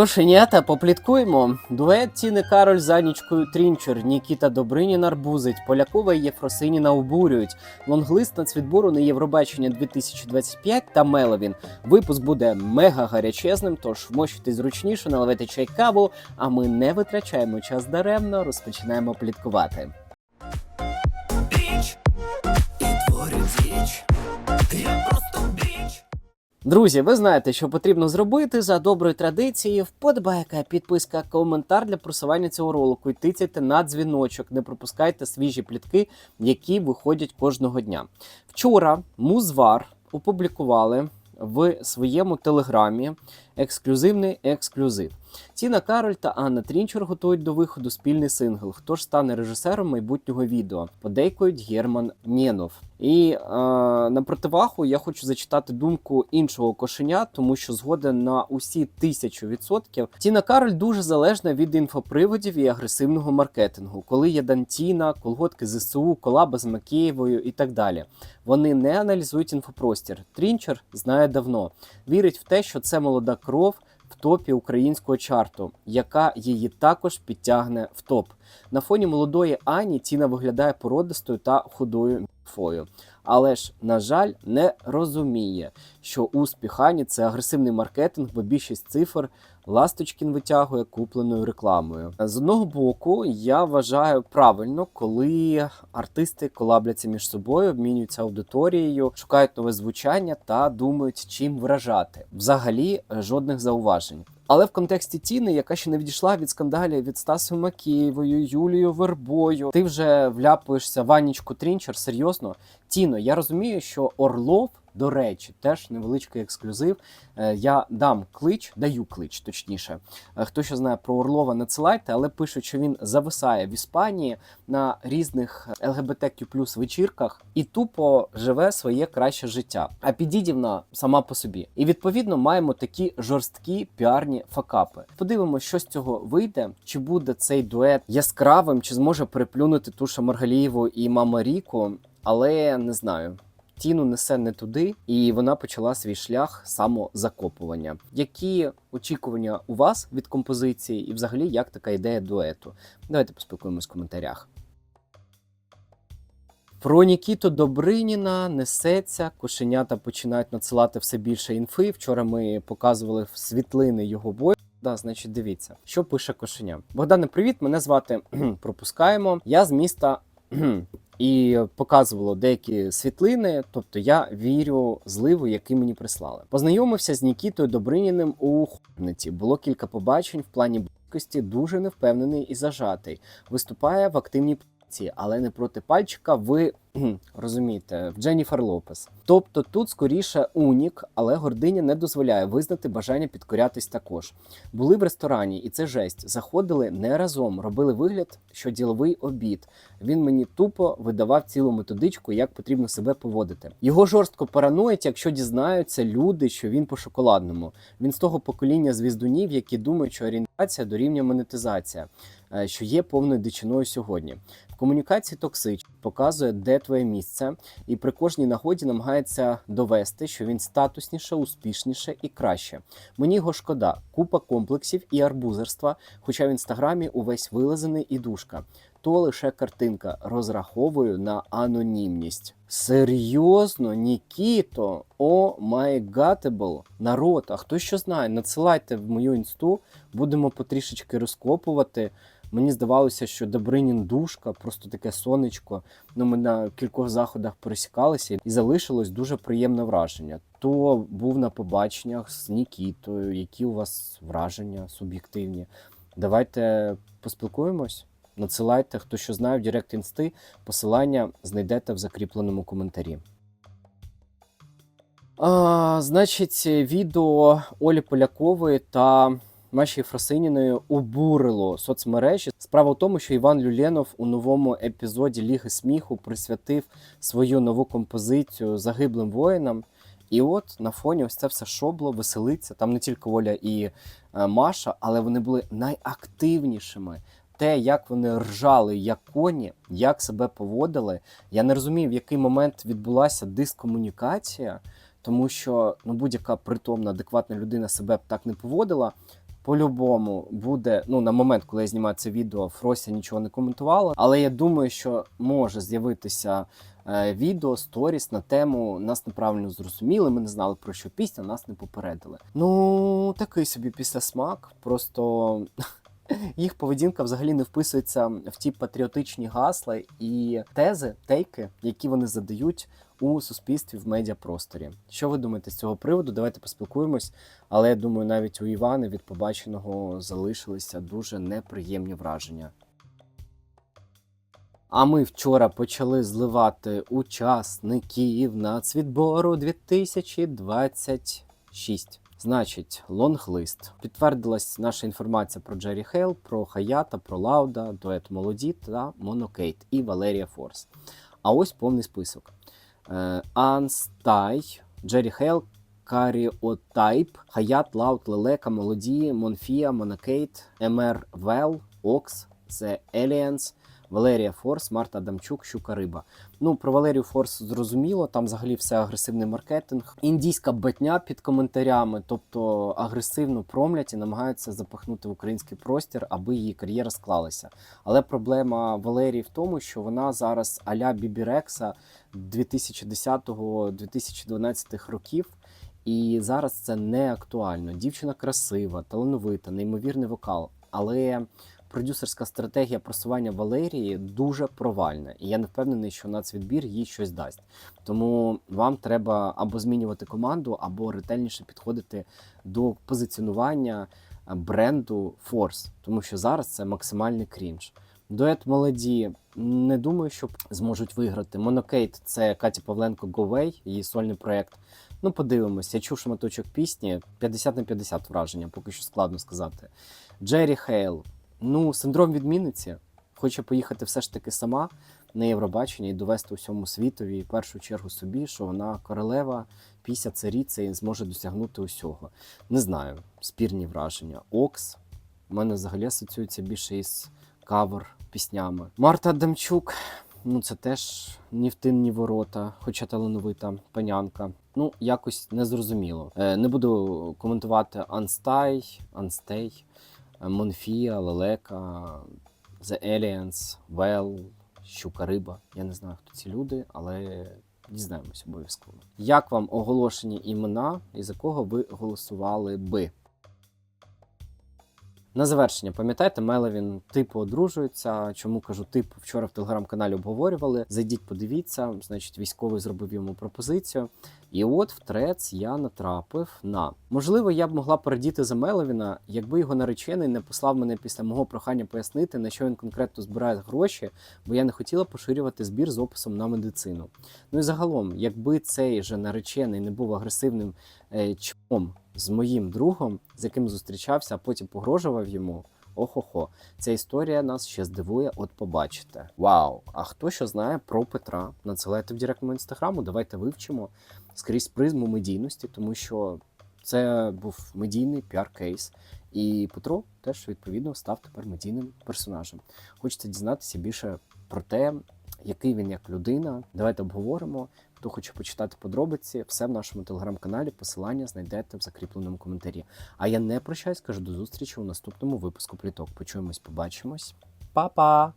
Кошенята, попліткуємо. Дует Тіни Кароль з Анічкою Трінчер, Нікіта Добринін арбузить, Полякова і Єфросиніна обурюють. Лонглист нацвідбору на Євробачення 2025 та Меловін. Випуск буде мега гарячезним, тож вмощуйтесь зручніше, наливайте чай каву, а ми не витрачаємо час даремно, розпочинаємо пліткувати. Біч і діч. Я просто. Друзі, ви знаєте, що потрібно зробити за доброю традицією. Вподобайка, підписка, коментар для просування цього ролику. І тицяйте на дзвіночок, не пропускайте свіжі плітки, які виходять кожного дня. Вчора Музвар опублікували в своєму телеграмі ексклюзивний ексклюзив. Тіна Кароль та Анна Трінчер готують до виходу спільний сингл. Хто ж стане режисером майбутнього відео? Подейкують Герман Нєнов. І е, на противагу я хочу зачитати думку іншого кошеня, тому що згоден на усі тисячу відсотків. Тіна Кароль дуже залежна від інфоприводів і агресивного маркетингу, коли є Дантіна, колготки ЗСУ, колаба з Макеєвою і так далі. Вони не аналізують інфопростір. Трінчер знає давно, вірить в те, що це молода кров в топі українського чарту, яка її також підтягне в топ. На фоні молодої Ані Тіна виглядає породистою та худою міфою. Але ж, на жаль, не розуміє, що успіх Ані це агресивний маркетинг, бо більшість цифр Ласточкін витягує купленою рекламою. З одного боку, я вважаю правильно, коли артисти колабляться між собою, обмінюються аудиторією, шукають нове звучання та думають, чим вражати. Взагалі е, жодних зауважень. Але в контексті Тіни, яка ще не відійшла від скандалів від Стасою Макієвою, Юлією Вербою, ти вже вляпуєшся в Анічку Трінчер. Серйозно, Тіно, я розумію, що Орлов. До речі, теж невеличкий ексклюзив. Е, Я дам клич, даю клич, точніше. Е, Хто що знає про Орлова, надсилайте, але пишуть, що він зависає в Іспанії на різних ЛГБТQ вечірках і тупо живе своє краще життя. А підідівна сама по собі. І відповідно маємо такі жорсткі піарні факапи. Подивимося, що з цього вийде, чи буде цей дует яскравим, чи зможе переплюнути Туша Маргалієву і Мама Ріку, але не знаю. Тіну несе не туди, і вона почала свій шлях самозакопування. Які очікування у вас від композиції, і взагалі як така ідея дуету? Давайте поспілкуємось в коментарях. Про Нікіту Добриніна несеться, кошенята починають надсилати все більше інфи. Вчора ми показували світлини його бою. Да, значить, дивіться, що пише кошеня. Богдане, привіт! Мене звати пропускаємо. Я з міста і показувало деякі світлини. Тобто я вірю зливу, який мені прислали. Познайомився з Нікітою Добриніним у Хорниці. Було кілька побачень в плані близькості, дуже невпевнений і зажатий. Виступає в активній позиції, але не проти пальчика. Ви розумієте, в Дженніфер Лопес. Тобто тут скоріше унік, але гординя не дозволяє визнати бажання підкорятись також. Були в ресторані, і це жесть. Заходили не разом, робили вигляд, що діловий обід. Він мені тупо видавав цілу методичку, як потрібно себе поводити. Його жорстко параноїть, якщо дізнаються люди, що він по шоколадному. Він з того покоління звіздунів, які думають, що орієнтація дорівнює монетизація, що є повною дичиною сьогодні. В комунікації токсич показує, де твоє місце, і при кожній нагоді намагається довести, що він статусніше, успішніше і краще. Мені його шкода, купа комплексів і арбузерства, хоча в інстаграмі увесь вилазений і душка. То лише картинка. Розраховую на анонімність. Серйозно, Нікіто, о май гатебл. Народ, а хто що знає, надсилайте в мою інсту, будемо потрішечки розкопувати. Мені здавалося, що Добринін душка, просто таке сонечко. Ну, ми на кількох заходах пересікалися, і залишилось дуже приємне враження. То був на побаченнях з Нікітою. Які у вас враження суб'єктивні? Давайте поспілкуємось. Надсилайте, хто що знає в Директ Інсти. Посилання знайдете в закріпленому коментарі. А, значить, відео Олі Полякової та Маші Фросиніної обурило соцмережі. Справа в тому, що Іван Люленов у новому епізоді Ліги сміху присвятив свою нову композицію загиблим воїнам. І от на фоні ось це все шобло, веселиться. Там не тільки Оля і е, Маша, але вони були найактивнішими. Те, як вони ржали, як коні, як себе поводили. Я не розумів, в який момент відбулася дискомунікація, тому що ну, будь-яка притомна, адекватна людина себе б так не поводила. По-любому буде. Ну, на момент, коли я знімаю це відео, Фрося нічого не коментувала. Але я думаю, що може з'явитися е, відео, сторіс на тему нас неправильно зрозуміли. Ми не знали про що пісня, нас не попередили. Ну, такий собі післясмак. Просто їх поведінка взагалі не вписується в ті патріотичні гасла і тези, тейки, які вони задають у суспільстві в медіапросторі. Що ви думаєте з цього приводу? Давайте поспілкуємось. Але я думаю, навіть у Івани від побаченого залишилися дуже неприємні враження. А ми вчора почали зливати учасників нацвідбору 2026. Значить, лонглист. Підтвердилась наша інформація про Джері Хейл, про Хаята, про Лауда, дует Молоді та Монокейт і Валерія Форс. А ось повний список: Анстай, Джері Хейл, Каріотайп, Хаят, Лаут, Лелека, Молоді, Монфія, Монакейт, Емер Вел, Окс, Це Aliens, Валерія Форс, Марта Адамчук, Щука Риба. Ну, про Валерію Форс зрозуміло, там взагалі все агресивний маркетинг. Індійська батня під коментарями, тобто агресивно промлять і намагаються запахнути в український простір, аби її кар'єра склалася. Але проблема Валерії в тому, що вона зараз аля Бібірекса 2010-2012 років. І зараз це не актуально. Дівчина красива, талановита, неймовірний вокал. Але продюсерська стратегія просування Валерії дуже провальна, і я не впевнений, що нацвідбір їй щось дасть. Тому вам треба або змінювати команду, або ретельніше підходити до позиціонування е, бренду Force, тому що зараз це максимальний крінж. Дует молоді не думаю, що зможуть виграти. Монокейт це Каті Павленко Away, її сольний проект. Ну, подивимось, я чув шматочок пісні 50 на 50 враження, поки що складно сказати. Джері Хейл. Ну, синдром відмінниці. Хоче поїхати все ж таки сама на Євробачення і довести усьому світові, в першу чергу собі, що вона королева, піся царіця і зможе досягнути усього. Не знаю, спірні враження. Окс. У мене взагалі асоціюється більше із кавер піснями. Марта Адамчук. Ну, це теж ні в тин, ні ворота, хоча талановита панянка. Ну, якось незрозуміло. Е, не буду коментувати Анстай, Анстей, Монфія, Лелека, The Aliens, Well, Щука Риба. Я не знаю, хто ці люди, але дізнаємось обов'язково. Як вам оголошені імена і за кого ви голосували би? На завершення, пам'ятаєте, Мелевін типу одружується. Чому кажу типу? Вчора в телеграм-каналі обговорювали. Зайдіть, подивіться. Значить, військовий зробив йому пропозицію. І от в трец я натрапив на можливо, я б могла порадіти за Мелевіна, якби його наречений не послав мене після мого прохання пояснити, на що він конкретно збирає гроші, бо я не хотіла поширювати збір з описом на медицину. Ну і загалом, якби цей же наречений не був агресивним е, чмом з моїм другом, з яким зустрічався, а потім погрожував йому. Охо-хо, ця історія нас ще здивує, от побачите. Вау! А хто що знає про Петра? Надсилайте в директ інстаграму, давайте вивчимо скрізь призму медійності, тому що це був медійний піар-кейс. І Петро теж відповідно став тепер медійним персонажем. Хочеться дізнатися більше про те, який він як людина. Давайте обговоримо. Хто хоче почитати подробиці, все в нашому телеграм-каналі. Посилання знайдете в закріпленому коментарі. А я не прощаюсь, кажу до зустрічі у наступному випуску пліток. Почуємось, побачимось. Па-па!